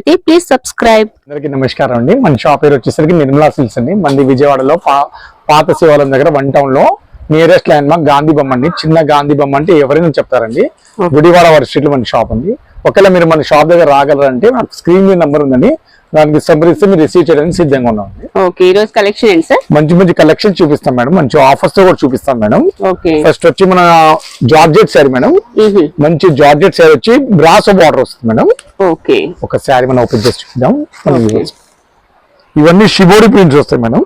చూస్తున్నట్లయితే please subscribe అందరికి నమస్కారం అండి. మన షాప్ పేరు వచ్చేసరికి నిర్మలా సిల్క్స్ అండి. మంది విజయవాడలో పాత శివాలయం దగ్గర వన్ టౌన్లో నియరెస్ట్ ల్యాండ్ మార్క్ గాంధీ బొమ్మ అండి. చిన్న గాంధీ బొమ్మ అంటే ఎవరైనా చెప్తారండి. గుడివాడ వారి స్ట్రీట్లో మన షాప్ ఉంది ఒకవేళ మీరు మన షాప్ దగ్గర రాగలరంటే స్క్రీన్ మీద నంబర్ ఉందండి. దానికి సంప్రదిస్తే మీరు రిసీవ్ చేయడానికి సిద్ధంగా ఉన్నామండి ఓకే ఈ రోజు కలెక్షన్ ఏంటి సార్ మంచి మంచి కలెక్షన్ చూపిస్తాం మేడం. మంచి ఆఫర్స్తో కూడా చూపిస్తాం మేడం. ఓకే ఫస్ట్ వచ్చి మన జార్జెట్ శారీ మేడం. మంచి జార్జెట్ శారీ వచ్చి బ్రాసో బార్డర్ వస్తుంది మేడం. ఓకే ఒక శారీ మనం ఓపెన్ చేసి చూద్దాం. ఇవన్నీ షిబోరి ప్రింట్స్ వస్తాయి మేడం.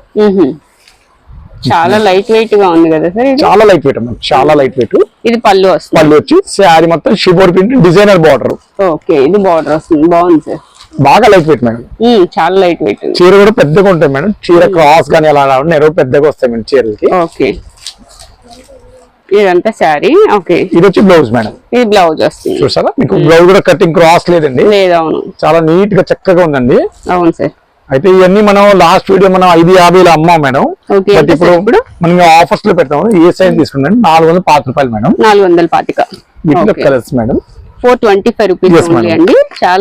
చాలా లైట్ వెయిట్గా ఉంది కదా సార్ చాలా లైట్ వెయిట్ మేడం. చాలా లైట్ వెయిట్ ఇది పళ్ళు వస్తుంది. పళ్ళు వచ్చి శారీ మొత్తం shibori print designer border okay ఇది బార్డర్ వస్తుంది. బాగుంది సార్ బాగా లైట్ వెయిట్ మేడం. చాలా లైట్ వెయిట్ చీర కూడా పెద్దగా ఉంటాయి మేడం. చీర క్రాస్ కానీ అలా అలా నెరవు పెద్దగా వస్తాయి మేడం చీరలకి. ఓకే. ఇదంతా శారీ. ఓకే. ఇది వచ్చి బ్లౌజ్ మేడం. ఇది బ్లౌజ్ వస్తుంది. చూసారా? మీకు బ్లౌజ్ కూడా కటింగ్ క్రాస్ లేదండి. చాలా నీట్గా చక్కగా ఉందండి. అవును సార్. అయితే ఇవన్నీ మనం లాస్ట్ వీడియో మనం ఐదు యాభైలో అమ్మాం మేడం. బట్ ఇప్పుడు? మనం ఆఫర్స్లో పెడతాము ఏ సైజ్ తీసుకుంటాం నాలుగు వందల పాతి రూపాయలు మేడం. నాలుగు వందల పాతిక. Colours madam. Four twenty five rupees only. అండి. చాలా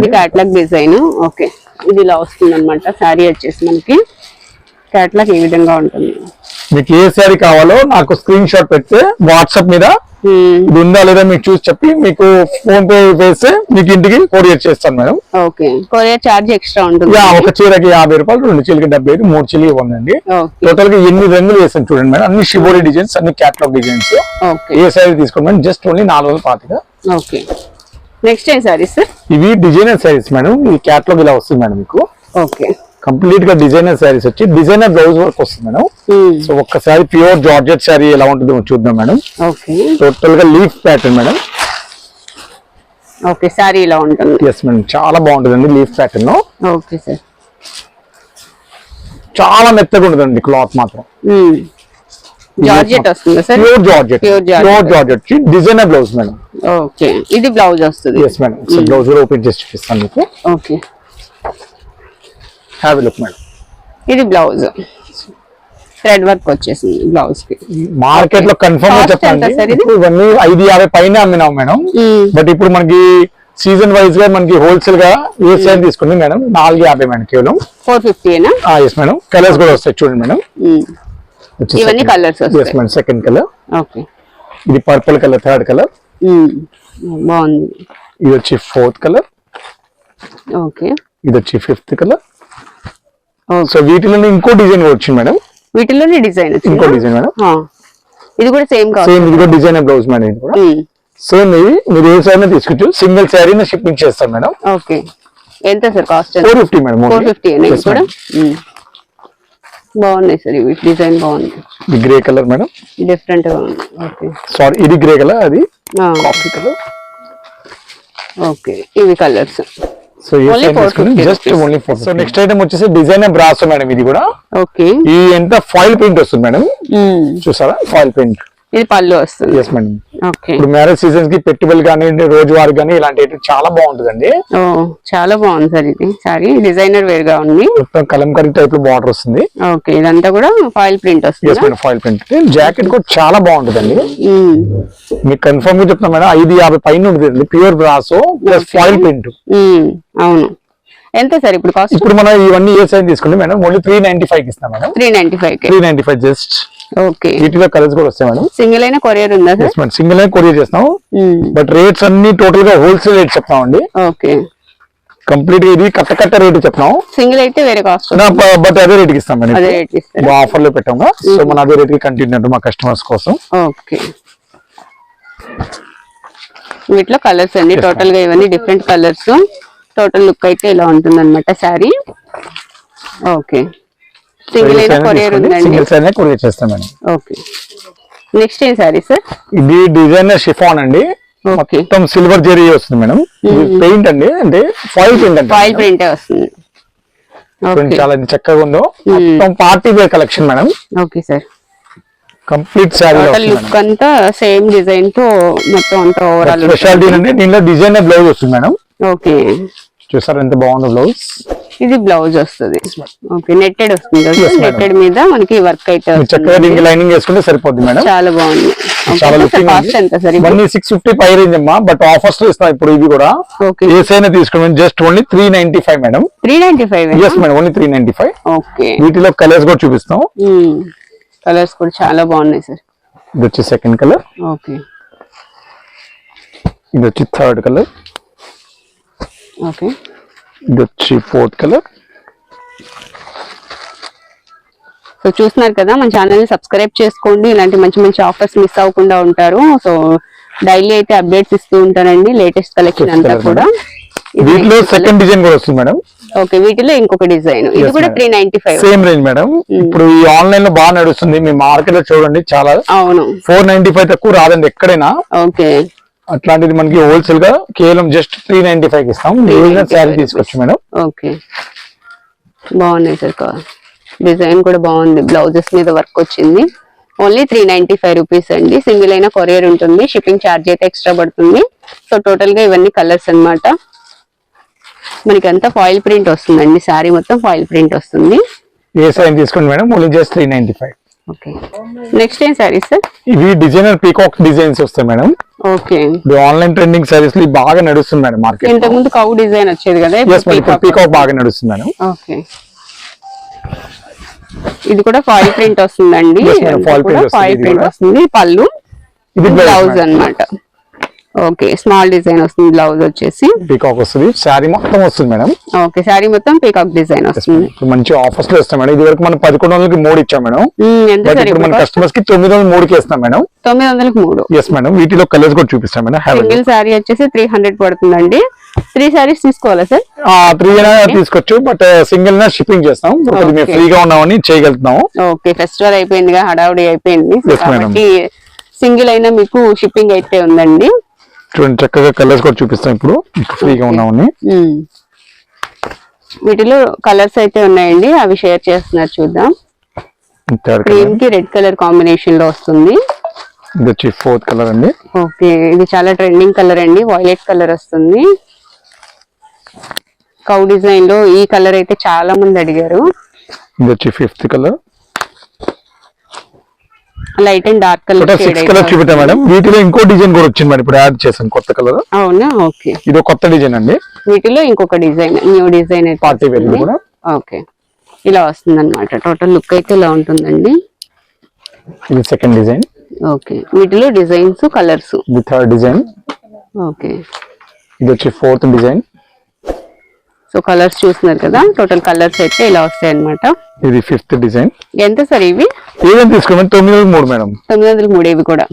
ఇది క్యాట్లాగ్ డిజైన్ ఓకే ఇది ఇలా వస్తుంది అనమాట శారీ వచ్చేసి మనకి. క్యాట్లాగ్ ఈ విధంగా ఉంటుంది? మీకు ఏ శారీ కావాలో నాకు స్క్రీన్ షాట్ పెడితే వాట్సాప్ మీద ఇది ఉందా లేదా మీకు చూసి చెప్పి మీకు ఫోన్ పే వేస్తే మీకు ఇంటికి కొరియర్ చేస్తాను madam. Okay courier charge extra ఉంటుంది. ఒక చీరకి యాభై రూపాయలు రెండు చీరకి డెబ్బై ఐదు మూడు ఉందండి ఓకే టోటల్గా ఎన్ని రంగులు వేసాను చూడండి మేడం. అన్ని షిబోరి డిజైన్స్ అన్ని క్యాట్లాగ్ డిజైన్స్ ఓకే ఏ శారీ తీసుకోండి మేడం? జస్ట్ ఓన్లీ నాలుగు వందల పాతిక ఓకే నెక్స్ట్ ఏం సారీ సార్ ఇవి డిజైనర్ శారీస్ మేడం. ఈ క్యాట్లాగ్ ఇలా వస్తుంది మేడం మీకు. ఓకే కంప్లీట్గా డిజైనర్ శారీస్ వచ్చి డిజైనర్ బ్లౌజ్ వర్క్ వస్తుంది మేడం. ఉమ్, సో ఒక్కసారి ప్యూర్ జార్జెట్ శారీ ఎలా ఉంటుందో చూద్దాం మేడం. ఓకే టోటల్గా leaf pattern madam. Okay sari ఇలా ఉంటుంది? ఎస్ మేడం చాలా బాగుంటుందండి లీఫ్ ప్యాటర్న్ ఓకే సార్ చాలా మెత్తగా ఉంటుందండి క్లాత్ మాత్రం. జార్జెట్ వస్తుందా sir pure georgette Pure georgette. Pure georgette designer blouse madam. Okay ఇది బ్లౌజ్ వస్తుంది. ఎస్ మేడం బ్లౌజ్ కూడా ఓపెన్ చేసి చూపిస్తాను మీకు. ఓకే హ్యావ్ లుక్ మేడం ఇది బ్లౌజ్. థ్రెడ్ వర్క్ వచ్చేసింది బ్లౌజ్కి మార్కెట్లో కన్ఫర్మ్ చెప్పండి. ఇవన్నీ ఐదు యాభై పైన అమ్మినాం మేడం బట్ ఇప్పుడు మనకి సీజన్ వైజ్గా మనకి హోల్సేల్గా ఏ సైజ్ తీసుకుంది మేడం నాలుగు యాభై మేడం కేవలం. ఫోర్ ఫిఫ్టీనా ఎస్ మేడం కలర్స్ కూడా వస్తాయి చూడండి మేడం ఇవన్నీ వస్తాయి. Yes madam second colour okay ఇది పర్పుల్ కలర్ థర్డ్ కలర్ బాగుంది. ఇది వచ్చి ఫోర్త్ కలర్ ఓకే ఇది వచ్చి ఫిఫ్త్ కలర్ సో వీటిలో ఇంకో డిజైన్ వచ్చింది మేడం. వీటిలోనే డిజైన్ ఇంకో డిజైన్ మేడం. ఇది కూడా సేమ్ కాదు. సేమ్ ఇది కూడా డిజైన్ బ్లౌజ్ మేడం ఇది కూడా. సేమ్ ఇది. మీరు ఏ సైజ్ తీసుకోవచ్చు సింగిల్ శారీ షిప్పింగ్ చేస్తాం మేడం. ఓకే. ఎంత sir cost? Four fifty madam four fifty కూడా. బాగున్నాయి సార్ ఇవి. డిజైన్ బాగుంది. ఇది గ్రే కలర్ మేడం. డిఫరెంట్గా ఉంది. ఓకే. సారీ ఇది గ్రే కలర్ అది కాఫీ కలర్. ఓకే. ఇవి కలర్స్. సో ఏ Only size 450 just. Only four so next item వచ్చేసి డిజైనర్ బ్రాస్ మేడం ఇది కూడా. ఓకే ఈ ఎంత ఫాయిల్ ప్రింట్ వస్తుంది మేడం? ఉమ్. చూసారా? ఫాయిల్ ప్రింట్ ఇది పళ్ళు వస్తుంది. ఎస్ మేడం ఇప్పుడు మ్యారేజ్ సీజన్స్కి పెట్టుబడి కానీ రోజువారీ కానీ ఇలాంటి చాలా బాగుంటుందండి. చాలా బాగుంది సార్ ఇది. సారీ డిజైనర్ వేర్గా ఉంది. మొత్తం కలంకరీ టైప్లో బార్డర్ వస్తుంది. ఓకే ఇదంతా కూడా ఫాయిల్ ప్రింట్ వస్తుంది? Foil print. జాకెట్ కూడా చాలా బాగుంటుందండి. మీకు కన్ఫర్మ్గా చెప్తాను మేడం ఐదు యాభై పైన ఉంటుంది pure brasso plus foil print అవును. ఎంత సార్ ఇప్పుడు కాస్ట్ ఇప్పుడు మనం ఇవన్నీ ఏ సైజ్ తీసుకుంటే madam only three ninety five ఇస్తాం madam. Three ninety five three ninety five just వీటిలో కలర్స్ కూడా వస్తాయి మేడం. సింగిల్ అయినా కొరియర్ ఉందా సార్ ఎస్ మేడం సింగిల్ అయినా కొరియర్ చేస్తాం. బట్ రేట్స్ అన్ని టోటల్గా హోల్సేల్ రేట్ చెప్తామండి. ఓకే. కంప్లీట్గా ఇది కట్ట కట్ట రేట్ చెప్తాం సింగిల్ అయితే వేరే కాస్ట్ బట్ అదే రేట్కి ఇస్తాం మేడం. ఆఫర్లో పెట్టాము సో మన అదే రేట్కి కంటిన్యూ మా కస్టమర్స్ కోసం. ఓకే. వీటిలో కలర్స్ అండి. టోటల్గా ఇవన్నీ డిఫరెంట్ కలర్స్ టోటల్ లుక్ అయితే ఇలా ఉంటుంది అనమాట శారీ ఓకే. సింగిల్ అయినా కొరియర్ ఉందండి. సింగిల్ సైజ్ కొరియర్ చేస్తాం మేడం. ఓకే. నెక్స్ట్ ఏం శారీ సార్ ఇది డిజైనర్ షిఫాన్ అండి. మొత్తం సిల్వర్ జెరీ వస్తుంది మేడం. పెయింట్ అండి. అంటే ఫాయిల్ పెయింట్ అంటే ఫాయిల్ ప్రింటే వస్తుంది. చాలా చక్కగా ఉందో. మొత్తం party wear collection madam. Okay sir complete total look అంతా సేమ్ డిజైన్తో మొత్తం అంతా ఓవరాల్ స్పెషాలిటీ ఏంటంటే దీనిలో డిజైన్ బ్లౌజ్ వస్తుంది మేడం. ఓకే చూసారు ఎంత బాగుందో బ్లౌజ్ ఇది బ్లౌజ్ వస్తుంది. ఓకే నెట్టెడ్ వస్తుంది. నెట్టెడ్ మీద మనకి వర్క్ అయితే చక్కగా లైనింగ్ వేసుకుంటే సరిపోద్ది మేడం చాలా బాగుంది. సిక్స్ ఫిఫ్టీ పై రేంజ్ అమ్మా బట్ ఆఫర్స్లో ఇస్తాం ఇప్పుడు ఇవి కూడా. ఏసైనా just only three ninety five madam three ninety five yes madam only three ninety five okay వీటిలో కలర్స్ కూడా చూపిస్తాం. కలర్స్ కూడా చాలా బాగున్నాయి సార్ ఇది వచ్చి సెకండ్ కలర్ ఓకే ఇది వచ్చి థర్డ్ కలర్ ఓకే ఇది వచ్చి ఫోర్త్ కలర్ సో చూస్తున్నారు కదా మన ఛానల్ని సబ్స్క్రైబ్ చేసుకోండి. ఇలాంటి మంచి మంచి ఆఫర్స్ మిస్ అవ్వకుండా ఉంటారు. సో డైలీ అయితే అప్డేట్స్ ఇస్తూ ఉంటానండి. లేటెస్ట్ కలెక్షన్ అంతా కూడా. వీటిలో సెకండ్ డిజైన్ కూడా వస్తుంది మేడం. ఓకే వీటిలో ఇంకొక డిజైన్ ఇది కూడా. Three ninety five same range madam ఇప్పుడు ఈ ఆన్లైన్లో బాగా నడుస్తుంది. మీ మార్కెట్లో చూడండి చాలా అవును. ఫోర్ నైన్టీ ఫైవ్ తక్కువ రాదండి ఎక్కడైనా. ఓకే అట్లాంటిది మనకి హోల్సేల్గా కేవలం జస్ట్ త్రీ నైన్టీ ఫైవ్ ఇస్తాం. ఏదైనా శారీ తీసుకోవచ్చు మేడం. ఓకే. బాగున్నాయి సార్ డిజైన్ కూడా బాగుంది. బ్లౌజెస్ మీద వర్క్ వచ్చింది. Only three ninety five rupees అండి. సింగిల్ అయినా కొరియర్ ఉంటుంది. షిప్పింగ్ ఛార్జ్ అయితే ఎక్స్ట్రా పడుతుంది. సో టోటల్గా ఇవన్నీ కలర్స్ అన్నమాట. మనకి అంతా ఫాయిల్ ప్రింట్ వస్తుందండి. శారీ మొత్తం ఫాయిల్ ప్రింట్ వస్తుంది. ఏ సైజ్ తీసుకోండి madam? Only just three ninety five next ఏం శారీస్ సార్ ఇవి డిజైనర్ పీకాక్ డిజైన్స్ వస్తాయి madam okay. Online trending saris బాగా నడుస్తుంది మేడం మార్కెట్ ఇంతకు ముందు కౌ డిజైన్ వచ్చేది కదా పీకాక్ బాగా నడుస్తుంది మేడం ఓకే. ఇది కూడా ఫాయిల్ ప్రింట్ వస్తుందండి. Foil print. వస్తుంది పళ్ళు ఇది blouse madam. Okay small design వస్తుంది బ్లౌజ్ వచ్చేసి. పీకాక్ వస్తుంది. శారీ మొత్తం వస్తుంది మేడం. ఓకే శారీ మొత్తం పీకాక్ డిజైన్ వస్తుంది. మంచి ఆఫర్స్లో ఇస్తాం మేడం. ఇది వరకు మనం పదకొండు వందలకి మూడు ఇచ్చాం మేడం. ఇప్పుడు మన కస్టమర్స్కి తొమ్మిది వందల మూడుకి ఇస్తాం మేడం. తొమ్మిది వందలకు మూడు. ఎస్ మేడం వీటిలో కలర్స్ కూడా చూపిస్తాం మేడం. సింగిల్ శారీ వచ్చేసి త్రీ హండ్రెడ్ పడుతుందండి. త్రీ శారీస్ తీసుకోవాలా సార్ త్రీ అయినా తీసుకోవచ్చు బట్ సింగిల్ నా షిప్పింగ్ చేస్తాం. మేము. ఫ్రీగా ఉన్నామని చేయగలుగుతాము ఓకే ఫెస్టివల్ అయిపోయిందిగా హడావుడి అయిపోయింది. సింగిల్ అయినా మీకు షిప్పింగ్ అయితే ఉందండి. చూడండి చక్కగా కలర్స్ కూడా చూపిస్తాం ఇప్పుడు. ఫ్రీగా ఉన్నామని. వీటిలో కలర్స్ అయితే ఉన్నాయండి అవి షేర్ చేస్తున్నారు చూద్దాం. క్రీమ్కి రెడ్ కలర్ కాంబినేషన్లో వస్తుంది. ఇది వచ్చి ఫోర్త్ కలర్ అండి. ఓకే ఇది చాలా ట్రెండింగ్ కలర్ అండి వైలెట్ కలర్ వస్తుంది. కౌ డిజైన్లో ఈ కలర్ అయితే చాలా మంది అడిగారు. ఇది వచ్చి fifth colour light and dark colour six colour చూపెట్టాం madam. వీటిలో ఇంకో డిజైన్ కూడా వచ్చింది మేడం ఇప్పుడు యాడ్ చేసాం కొత్త కలర్. అవునా? ఓకే. ఇది కొత్త డిజైన్ అండి. వీటిలో ఇంకొక design new design party wear. కూడా. ఓకే. ఇలా వస్తుంది అనమాట టోటల్ లుక్ అయితే ఇలా ఉంటుందండి. ఇది సెకండ్ డిజైన్. ఓకే. వీటిలో డిజైన్స్ కలర్స్. ఇది థర్డ్ డిజైన్. ఓకే. ఇది వచ్చి ఫోర్త్ డిజైన్. సో కలర్స్ చూస్తున్నారు కదా. టోటల్ కలర్స్ అయితే ఇలా వస్తాయి అనమాట ఇది ఫిఫ్త్ డిజైన్ ఎంత సార్ ఇవి? తీసుకోమని తొమ్మిది వందల మూడు మేడం. తొమ్మిది వందల మూడు ఇవి కూడా?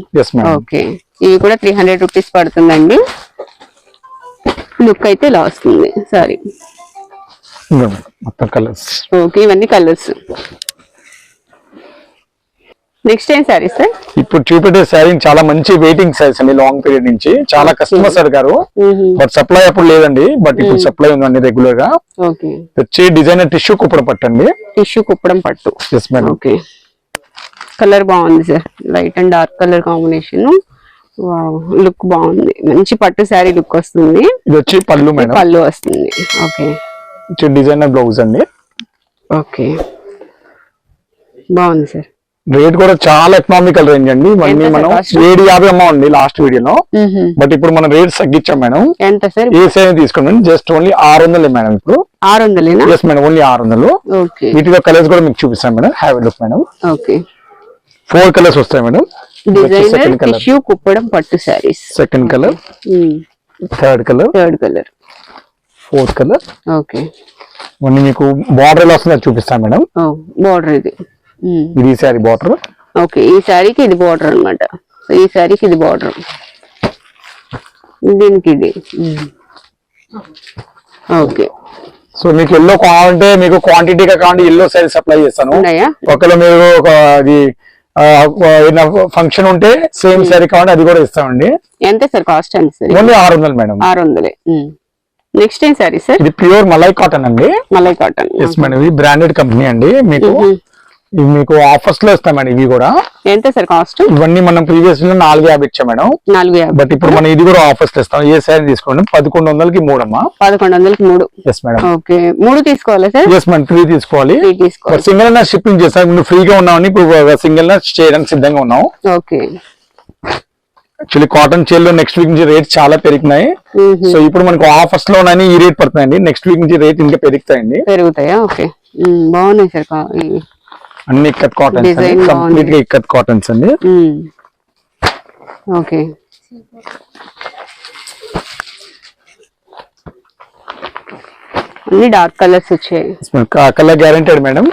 ఓకే ఇవి కూడా త్రీ హండ్రెడ్ రూపీస్ పడుతుందండి. లుక్ అయితే ఇలా వస్తుంది. సారీ మొత్తం కలర్స్ ఓకే ఇవన్నీ కలర్స్ నెక్స్ట్ ఏం సారీ సార్ ఇప్పుడు చూపెట్టే శారీ చాలా మంచి వెయిటింగ్ సైజ్ అండి లాంగ్ పీరియడ్ నుంచి. చాలా కస్టమర్స్ అడిగారు బట్ సప్లై అప్పుడు లేదండి బట్ ఇప్పుడు సప్లై ఉందండి రెగ్యులర్గా. ఓకే వచ్చి డిజైనర్ టిష్యూ కుప్పడం పట్టండి టిష్యూ కుప్పడం పట్టు. ఓకే కలర్ బాగుంది sir light and dark colour combination look బాగుంది. మంచి పట్టు శారీ లుక్ వస్తుంది. ఇది వచ్చి పళ్ళు మేడం పళ్ళు వస్తుంది. ఓకే డిజైనర్ బ్లౌజ్ అండి. ఓకే బాగుంది సార్ రేట్ కూడా చాలా ఎకనామికల్ రేంజ్ అండి. ఎంత మనం? ఏడు యాభై అమ్మ ఉంది లాస్ట్ వీడియోలో. బట్ ఇప్పుడు మనం రేట్ తగ్గించాం మేడం. ఎంత సార్ ఏ సైజ్ తీసుకోండి జస్ట్ ఓన్లీ ఆరు వందలే మేడం ఇప్పుడు. ఆరు వందలేనా? ఎస్ మేడం ఓన్లీ ఆరు వందలు. వీటిలో కలర్స్ కూడా మీకు చూపిస్తాం madam. Have look madam okay. Four colours వస్తాయి మేడం. సెకండ్ కలర్ కుప్పడం పట్టు saris second colour third colour third colour fourth colour okay. మీకు బార్డర్ ఎలా వస్తుందో చూపిస్తాను మేడం. బార్డర్ ఇది. ఇది శారీ బార్డర్? ఓకే ఈ శారీకి ఇది బార్డర్ అన్నమాట. సో ఈ శారీకి ఇది బార్డర్. దీనికి ఇది. ఓకే సో మీకు ఎల్లో కావాలంటే మీకు క్వాంటిటీగా కావాలంటే ఎల్లో శారీ సప్లై చేస్తాను. ఒకవేళ మీరు ఒక అది ఫంక్షన్ ఉంటే సేమ్ శారీ కావాలంటే అది కూడా ఇస్తామండి. ఎంత సార్ కాస్ట్ ఎంత సార్? ఓన్లీ ఆరు వందలు మేడం. ఆరు వందలే నెక్స్ట్ ఏం సారీ సార్? ఇది ప్యూర్ మలై కాటన్ అండి. మలై కాటన్. ఎస్ మేడం ఇది బ్రాండెడ్ కంపెనీ అండి మీకు. ఇవి మీకు ఆఫర్స్లో ఇస్తామండి ఇవి కూడా. ఎంత సార్ కాస్ట్ ఇవన్నీ మనం ప్రీవియస్లో నాలుగు యాభై ఇచ్చాం మేడం. నాలుగు యాభై. బట్ ఇప్పుడు మనం ఇది కూడా ఆఫర్స్ ఇస్తాం. ఏ శారీ తీసుకోండి? పదకొండు వందలకి మూడమ్మా పదకొండు వందలకి మూడు. Yes madam okay. మూడు తీసుకోవాలా సార్? ఎస్ మేడం ఫ్రీ తీసుకోవాలి. త్రీ తీసుకోవాలి. సింగిల్ నా షిప్పింగ్ చేస్తాం. ఇప్పుడు ఫ్రీగా ఉన్నామని ఇప్పుడు సింగిల్ నా చేయడానికి సిద్ధంగా ఉన్నాం. ఓకే. యాక్చువల్లీ కాటన్ చీరలు నెక్స్ట్ వీక్ నుంచి రేట్ చాలా పెరిగినాయి. సో ఇప్పుడు మనకు ఆఫర్స్లో ఉన్నాయి ఈ రేట్ పడుతున్నాయండి. నెక్స్ట్ వీక్ నుంచి రేట్ ఇంకా పెరుగుతాయండి. పెరుగుతాయా? ఓకే. బాగున్నాయి సార్. అన్ని ఇక్కత్ కాటన్స్ Design బాగుంది. కంప్లీట్గా ఇక్కత్ కాటన్స్ అండి. ఓకే. అన్ని డార్క్ కలర్స్ వచ్చాయి. Colour guaranteed madam.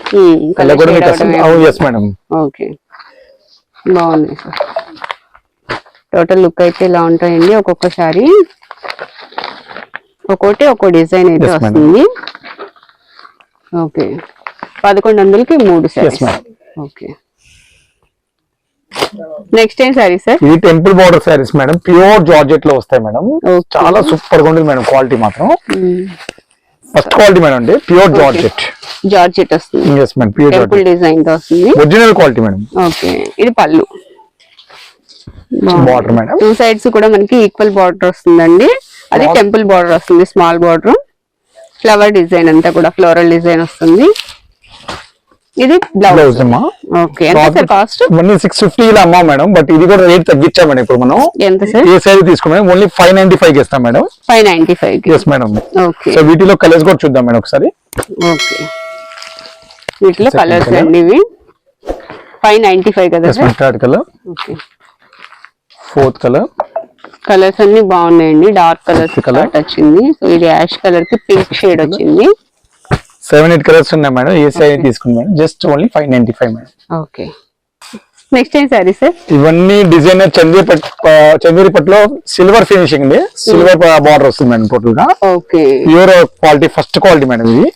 కలర్ కూడా మీకు అవ్వడమే. Yes madam okay. బాగుంది సార్ టోటల్ లుక్ అయితే ఇలా ఉంటాయండి? ఒక్కొక్కసారి ఒక్కొక్కటి ఒక్కో డిజైన్ అయితే. వస్తుంది. ఓకే. పదకొండు వందలకి మూడు సారీస్. ఓకే నెక్స్ట్ ఏం సారీ సార్ ఇది temple border saris madam pure జార్జెట్లో వస్తాయి మేడం. చాలా సూపర్గా ఉంటుంది మేడం క్వాలిటీ మాత్రం ఫస్ట్ క్వాలిటీ మేడం అండి. Pure georgette. జార్జెట్ వస్తుంది. ఎస్ మేడం ప్యూర్ టెంపుల్ డిజైన్తో వస్తుంది. ఒరిజినల్ క్వాలిటీ మేడం ఓకే ఇది పళ్ళు. బార్డర్ మేడం టూ సైడ్స్ కూడా మనకి ఈక్వల్ బార్డర్ వస్తుందండి. అది. టెంపుల్ బార్డర్ వస్తుంది స్మాల్ బార్డర్ ఫ్లవర్ డిజైన్ అంతా కూడా ఫ్లోరల్ డిజైన్ వస్తుంది. ఇది బ్లౌజ్ అమ్మా. ఓకే ఎంత సార్ కాస్ట్ ఇవన్నీ సిక్స్ ఫిఫ్టీ ఇలా అమ్మా మేడం బట్ ఇది కూడా రేట్ తగ్గించాం మేడం ఇప్పుడు మనం. ఎంత సార్? ఏ శారీ తీసుకున్నాం ఓన్లీ ఫైవ్ నైన్టీ ఫైవ్ ఇస్తాం madam. Five ninety five yes madam okay so వీటిలో కలర్స్ కూడా చూద్దాం మేడం ఒకసారి. ఓకే వీటిలో కలర్స్. అండి ఇవి. ఫైవ్ నైన్టీ ఫైవ్ కదా sir? Third colour okay fourth colour colours అన్ని బాగున్నాయండి. Dark colours? కలర్ వచ్చింది. సో ఇది యాష్ కలర్కి పింక్ షేడ్ వచ్చింది. సెవెన్ ఎయిట్ కలర్స్ ఉన్నాయి మేడం ఏ madam. Just only five ninety five madam. Okay next ఏం సారీ సార్ ఇవన్నీ డిజైనర్ చందేరి పట్ చందేరి పట్టులో సిల్వర్ ఫినిషింగ్ అండి సిల్వర్ బార్డర్ వస్తుంది మేడం టోటల్గా okay pure quality first quality madam ఇది.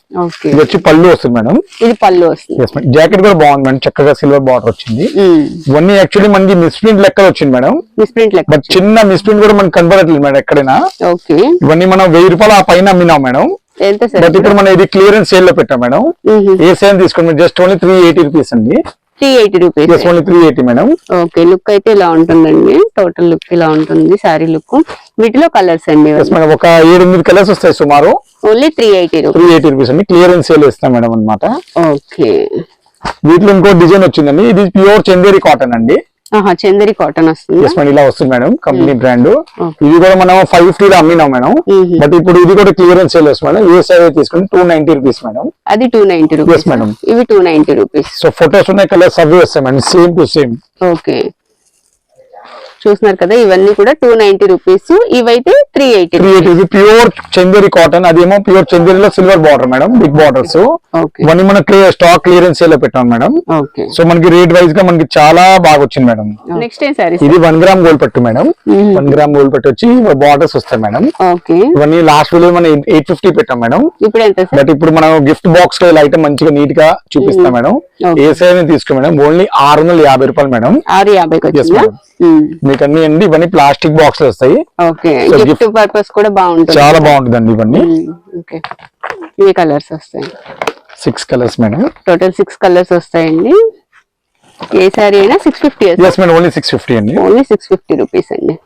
ఇది వచ్చి పళ్ళు వస్తుంది మేడం. ఇది పళ్ళు వస్తుంది. జాకెట్ కూడా బాగుంది మేడం. చక్కగా సిల్వర్ బార్డర్ వచ్చింది. మ్మ్. ఇవన్నీ యాక్చువల్లీ మనకి మిస్ప్రింట్ లెక్కలు వచ్చింది మేడం. మిస్ ప్రింట్ లెక్క బట్ చిన్న మిస్ప్రింట్ కూడా మనకి కనబడట్లేదు మేడం ఎక్కడైనా. ఓకే ఇవన్నీ మనం వెయ్యి రూపాయలు ఆ పైన అమ్మినాం మేడం. సార్ బట్ ఇప్పుడు మనం ఇది క్లియరెన్స్ సేల్లో పెట్టాం మేడం. ఏ సేల్ తీసుకున్నాం just only three eighty rupees అండి. Three eighty rupees only three eighty madam. Okay look అయితే ఇలా ఉంటుందండి. టోటల్ లుక్ ఇలా ఉంటుంది సారీ లుక్ వీటిలో కలర్స్ అండి మేడం ఒక ఏడు ఎనిమిది కలర్స్ వస్తాయి సుమారు. Only three eighty rupees three eighty rupees అండి. క్లియరెన్స్ సేల్ ఇస్తాం మేడం అన్నమాట. ఓకే వీటిలో ఇంకో డిజైన్ వచ్చిందండి. ఇది ప్యూర్ చందేరి కాటన్ అండి. చందరి కాటన్ వస్తుంది. మేడం ఇలా వస్తుంది మేడం కంపెనీ బ్రాండ్. Okay. ఇది కూడా మనం ఫైవ్ ఫిఫ్టీ అమ్మినాం మేడం. బట్ ఇప్పుడు ఇది కూడా క్లియరెన్స్ సేల్ వస్తుంది మేడం. ఏ తీసుకుని టూ నైన్టీ రూపీస్ మేడం. అది టూ నైన్టీ రూపీస్ madam. ఇవి two ninety rupees so photos ఉన్నాయి కలర్స్ అవి వస్తాయి madam same to same okay చూస్తున్నారు కదా ఇవన్నీ కూడా టూ నైన్టీ రూపీస్ ఇవైతే three eighty three eighty pure Chanderi cotton అదేమో pure చందేరిలో silver border madam big borders ఇవన్నీ మన స్టాక్ క్లియరెన్స్లో పెట్టాం మేడం ఓకే సో మనకి రేట్ వైజ్గా మనకి చాలా బాగా వచ్చింది మేడం నెక్స్ట్ ఇది వన్ గ్రామ్ గోల్డ్ పట్టు మేడం వన్ గ్రామ్ గోల్డ్ పట్టు వచ్చి బార్డర్స్ వస్తాయి మేడం ఇవన్నీ లాస్ట్ వీడియో మనం ఎయిట్ ఫిఫ్టీ పెట్టాం మేడం బట్ ఇప్పుడు మనం గిఫ్ట్ బాక్స్లో ఇలా ఐటమ్ మంచిగా నీట్గా చూపిస్తాం మేడం Okay. ఏ సైజ్ తీసుకో మేడం ఓన్లీ ఆరు వందల యాభై రూపాయలు మేడం ఆరు. మీకు అన్ని అండి ఇవన్నీ ప్లాస్టిక్ బాక్స్ వస్తాయి. గిఫ్ట్ పర్పస్ కూడా బాగుంటుంది. చాలా బాగుంటుందండి ఇవన్నీ. ఓకే. ఇవి కలర్స్ వస్తాయి. Six colours madam total six colours వస్తాయండి. ఏ సారీ అయినా six fifty madam only six fifty అండి. ఓన్లీ సిక్స్ ఫిఫ్టీ రూపీస్ అండి.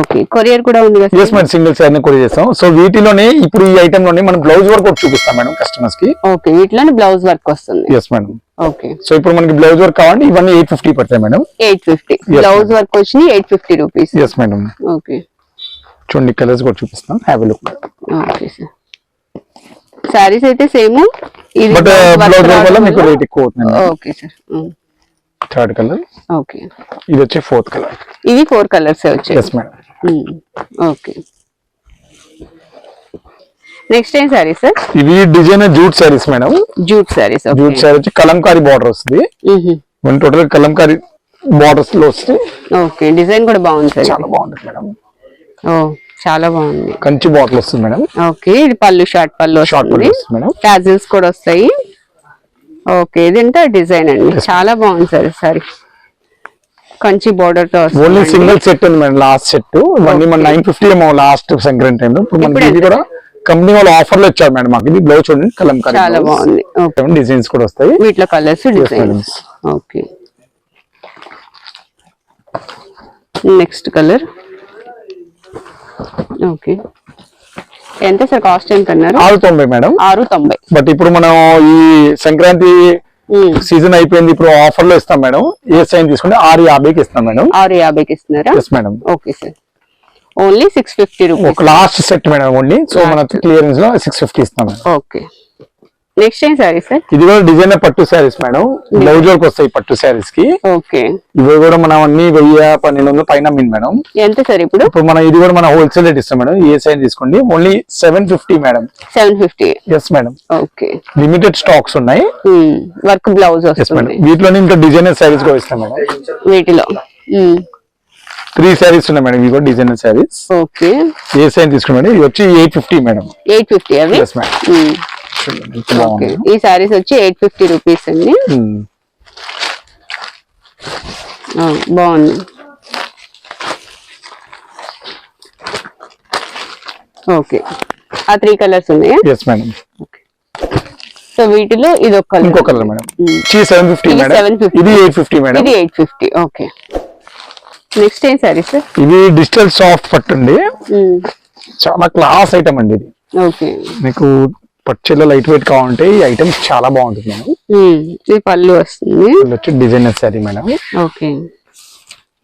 ఓకే కొరియర్ కూడా ఉంది ఎస్ మేడం సింగిల్ సైజ్ కూడా చేస్తాం. సో వీటిలోనే ఇప్పుడు ఈ ఐటమ్లోనే మనం బ్లౌజ్ వర్క్ చూపిస్తాం మేడం కస్టమర్స్కి. ఓకే వీటిలోనే బ్లౌజ్ వర్క్ వస్తుంది. Yes madam okay. సో ఇప్పుడు మనకి బ్లౌజ్ వర్క్ కావాలంటే ఇవన్నీ ఎయిట్ ఫిఫ్టీ పడతాయి madam eight fifty blouse work వచ్చి eight fifty rupees yes madam okay. చూడండి కలర్స్ కూడా చూపిస్తాం. Have look okay sir. Saris అయితే సేమ్ బట్ బ్లౌజ్ వర్క్ వల్ల మీకు రేట్ ఎక్కువ అవుతుంది okay sir. Third colour okay ఇది వచ్చి ఫోర్త్ కలర్ ఇవి ఫోర్ కలర్స్ వచ్చాయి? ఎస్ మేడం ఓకే నెక్స్ట్ ఏం సారీ సార్ ఇవి designer jute saris madam jute saris jute sari వచ్చి కలంకారీ బార్డర్ వస్తుంది. వన్ టోటల్ కలంకారీ బార్డర్స్లో వస్తే ఓకే డిజైన్ కూడా బాగుంది సార్ చాలా బాగుంటుంది మేడం ఓ చాలా బాగుంది. కంచి బాటిల్ వస్తుంది మేడం ఓకే ఇది పళ్ళు షార్ట్ పళ్ళు షార్ట్ వస్తుంది. వస్తుంది మేడం టాజిల్స్ కూడా వస్తాయి. ఓకే ఇదంతా డిజైన్ అండి? చాలా బాగుంది సార్ సారీ. కంచి బోర్డర్తో ఓన్లీ సింగిల్ సెట్ ఉంది మేడం లాస్ట్ సెట్ ఇవన్నీ మన నైన్ ఫిఫ్టీ ఏమో లాస్ట్ సంక్రాంతి టైంలో ఇప్పుడు ఇప్పుడు. ఇది కూడా కంపెనీ వాళ్ళు ఆఫర్లో ఇచ్చారు మేడం మాకు. ఇది బ్లౌజ్ చూడండి కలంకారీ చాలా బాగుంది. ఓకే డిజైన్స్ కూడా వస్తాయి. వీటిలో colours design madam. Okay next colour okay ఎంత సార్ కాస్ట్ ఎంత అన్నారు? ఆరు తొంభై మేడం. ఆరు తొంభై. బట్ ఇప్పుడు మనం ఈ సంక్రాంతి సీజన్ అయిపోయింది ఇప్పుడు ఆఫర్లో ఇస్తాం మేడం. ఏ సైన్ తీసుకుంటే ఆరు యాభైకి ఇస్తాం మేడం. ఆరు యాభైకి ఇస్తున్నారా? Madam okay sir only six fifty rupees ఒక last set madam only so మన క్లియరెన్స్లో సిక్స్ ఫిఫ్టీ ఇస్తాం ఓకే నెక్స్ట్ ఏం సారీ సార్ ఇది కూడా డిజైనర్ పట్టు శారీస్ మేడం బ్లౌజ్ వర్క్ వస్తాయి పట్టు శారీస్కి. ఓకే ఇవి కూడా మనం అన్ని వెయ్యి పన్నెండు వందలు పైన మేడం ఎంత సార్ ఇప్పుడు? ఇప్పుడు మనం ఇది కూడా మన హోల్సేల్ రేట్ ఇస్తాం మేడం ఏ సైజ్ తీసుకోండి? Only seven fifty madam seven fifty yes madam okay limited stocks ఉన్నాయి. వర్క్ బ్లౌజ్ వస్తుంది. వీటిలోనే ఇంకా డిజైనర్ శారీస్ కూడా ఇస్తాం మేడం వీటిలో. త్రీ శారీస్ ఉన్నాయి మేడం ఇవి కూడా డిజైనర్ శారీస్ ఓకే ఏ సైజ్ తీసుకోండి మేడం ఇది వచ్చి eight fifty madam eight fifty madam ఈ సారీస్ వచ్చి ఎయిట్ ఫిఫ్టీ రూపీస్ అండి. బాగుంది. ఓకే. ఆ త్రీ కలర్స్ ఉన్నాయా? ఎస్ మేడం సో వీటిలో ఇది ఒక కలర్. ఇంకో కలర్ మేడం సెవెన్ ఫిఫ్టీ ఇది మేడం 750. ఇది ఎయిట్ ఫిఫ్టీ మేడం ఇది ఎయిట్ ఫిఫ్టీ ఓకే. నెక్స్ట్ ఏం సారీ సార్ ఇది డిజిటల్ సాఫ్ట్ పట్టు అండి. చాలా క్లాస్ ఐటమ్ అండి ఇది. ఓకే. మీకు పట్టులో లైట్ వెయిట్ కావాలంటే ఈ ఐటమ్ చాలా బాగుంటుంది మేడం. ఇది పళ్ళు వస్తుంది. ఇది వచ్చి designer sari madam. Okay.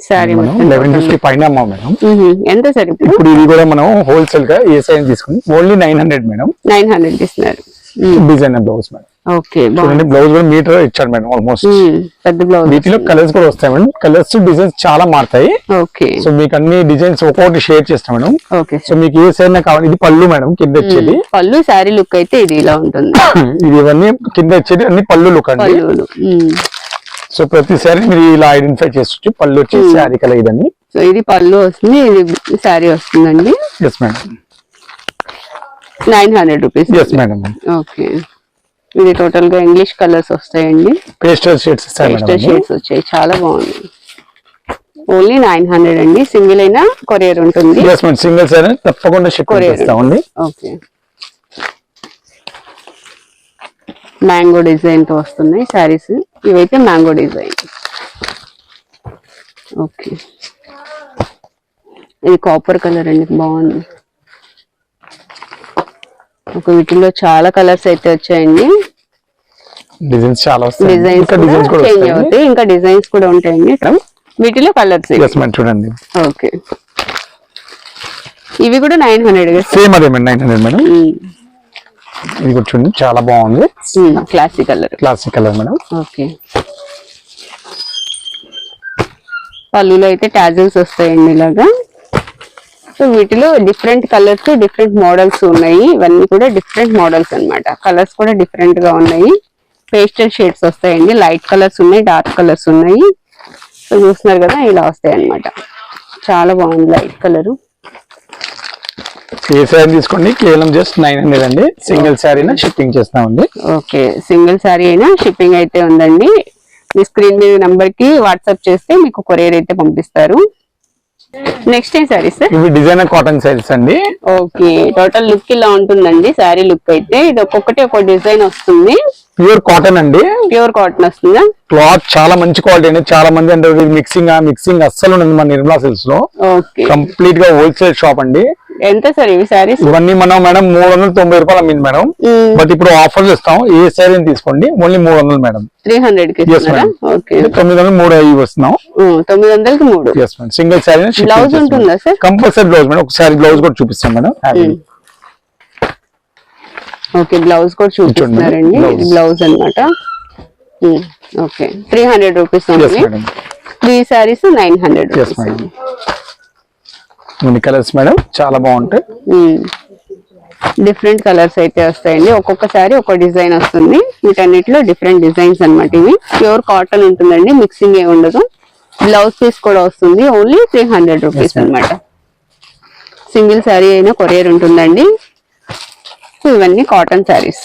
Sorry మనం లెవెన్ ఫిఫ్టీ పైన అమ్మాం మేడం. ఎంత సార్ ఇప్పుడు? ఇప్పుడు ఇది కూడా మనం హోల్సేల్గా ఏ సైజ్ తీసుకుని only nine hundred madam. Nine hundred ఇస్తున్నారు డిజైనర్ బ్లౌజ్ మేడం. ఓకే చూడండి బ్లౌజ్ కూడా మీటర్ ఇచ్చాడు మేడం ఆల్మోస్ట్ ఉమ్, పెద్ద బ్లౌజ్. వీటిలో కలర్స్ కూడా వస్తాయి మేడం. కలర్స్ డిజైన్స్ చాలా మారుతాయి. ఓకే సో మీకు అన్ని డిజైన్స్ ఒక్కొక్కటి షేర్ చేస్తాం మేడం. ఓకే సో మీకు ఏ సైజ్ కావాలి. ఇది పళ్ళు మేడం కింద వచ్చేది. పళ్ళు శారీ లుక్ అయితే ఇది ఇలా ఉంటుంది. ఇది ఇవన్నీ కింద వచ్చేది అన్ని పళ్ళు లుక్ అండి. సో ప్రతి శారీ మీరు ఇలా ఐడెంటిఫై చేసుకోవచ్చు. పళ్ళు వచ్చి శారీ కలర్ ఇదండి సో ఇది పళ్ళు వస్తుంది ఇది శారీ వస్తుందండి. Yes madam nine hundred rupees yes madam okay. ఇది టోటల్గా ఇంగ్లీష్ కలర్స్ వస్తాయండి. పేస్టల్ షేడ్స్ పేస్టల్ షేడ్స్ వచ్చాయి. చాలా బాగుంది ఓన్లీ నైన్ హండ్రెడ్ అండి. సింగిల్ అయినా కొరియర్ ఉంటుంది. సింగిల్ తప్పకుండా. చేస్తామండి ఓకే. మ్యాంగో డిజైన్తో వస్తున్నాయి శారీస్. ఇవైతే మ్యాంగో డిజైన్. ఓకే. ఇది కాపర్ కలర్ అండి. బాగుంది. ఒక వీటిలో చాలా కలర్స్ అయితే వచ్చాయండి. డిజైన్స్ చాలా వస్తాయి డిజైన్స్ డిజైన్స్ కూడా చేంజ్ అవుతాయి. ఇంకా డిజైన్స్ కూడా ఉంటాయండి వీటిలో కలర్స్ చూడండి. ఓకే ఇవి కూడా నైన్ హండ్రెడ్ సేమ్ అదే మేడం నైన్ హండ్రెడ్ మేడం ఇది కూడా చూడండి చాలా బాగుంది. Classic colour classic colour madam okay పళ్ళులో అయితే టాజిల్స్ వస్తాయండి ఇలాగా. సో వీటిలో డిఫరెంట్ కలర్స్ డిఫరెంట్ మోడల్స్ ఉన్నాయి. ఇవన్నీ కూడా డిఫరెంట్ మోడల్స్ అన్నమాట. కలర్స్ కూడా డిఫరెంట్గా ఉన్నాయి. పేస్టల్ షేడ్స్ వస్తాయండి. లైట్ కలర్స్ ఉన్నాయి డార్క్ కలర్స్ ఉన్నాయి. సో చూస్తున్నారు కదా ఇలా వస్తాయి అన్నమాట చాలా బాగుంది లైట్ కలర్ ఏ శారీ తీసుకోండి? కేవలం జస్ట్ నైన్ హండ్రెడ్ అండి. సింగిల్ శారీనా షిప్పింగ్ చేస్తామండి. ఓకే. సింగిల్ సారీ అయినా షిప్పింగ్ అయితే ఉందండి. మీ స్క్రీన్ మీద నంబర్కి వాట్సాప్ చేస్తే మీకు కొరియర్ అయితే పంపిస్తారు. నెక్స్ట్ ఏం సారీ సార్ ఇవి డిజైనర్ కాటన్ శారీస్ అండి. ఓకే టోటల్ లుక్ ఇలా ఉంటుందండి శారీ లుక్ అయితే. ఇది ఒక్కొక్కటి ఒక డిజైన్ వస్తుంది. ప్యూర్ కాటన్ అండి. ప్యూర్ కాటన్ వస్తుందా? క్లాత్ చాలా మంచి క్వాలిటీ అండి. చాలా మంది అంటారు మిక్సింగ్ మిక్సింగ్ అస్సలు ఉండదు మన నిర్మలా సిల్క్స్లో కంప్లీట్గా హోల్సేల్ షాప్ అండి. ఎంత సార్? ఇవి శారీస్ ఇవన్నీ మనం మేడం మూడు వందల తొంభై రూపాయలు అమ్మింది మేడం. బట్ ఇప్పుడు ఆఫర్స్ ఇస్తాం ఏ శారీ తీసుకోండి? ఓన్లీ మూడు వందలు మేడం. త్రీ హండ్రెడ్ తొమ్మిది వందలు మూడు అవి వస్తున్నాం. తొమ్మిది వందలకి మూడు. సింగిల్ శారీ బ్లౌజ్ ఉంటుందా సార్ కంపల్సరీ బ్లౌజ్ మేడం ఒకసారి బ్లౌజ్ కూడా చూపిస్తాం మేడం ఓకే బ్లౌజ్ కూడా చూపిస్తున్నారండి. బ్లౌజ్. అనమాట okay. Three hundred rupees madam three saris nine hundred ఇన్ని కలర్స్ మేడం చాలా బాగుంటాయి. డిఫరెంట్ కలర్స్ అయితే వస్తాయండి. ఒక్కొక్కసారి ఒక డిజైన్ వస్తుంది. వీటన్నిటిలో డిఫరెంట్ డిజైన్స్ అన్నమాట ఇవి. ప్యూర్ కాటన్ ఉంటుందండి. మిక్సింగ్ ఏ ఉండదు. బ్లౌజ్ పీస్ కూడా వస్తుంది. Only three hundred rupees. అన్నమాట. సింగిల్ శారీ అయినా కొరియర్ ఉంటుందండి. ఇవన్నీ కాటన్ శారీస్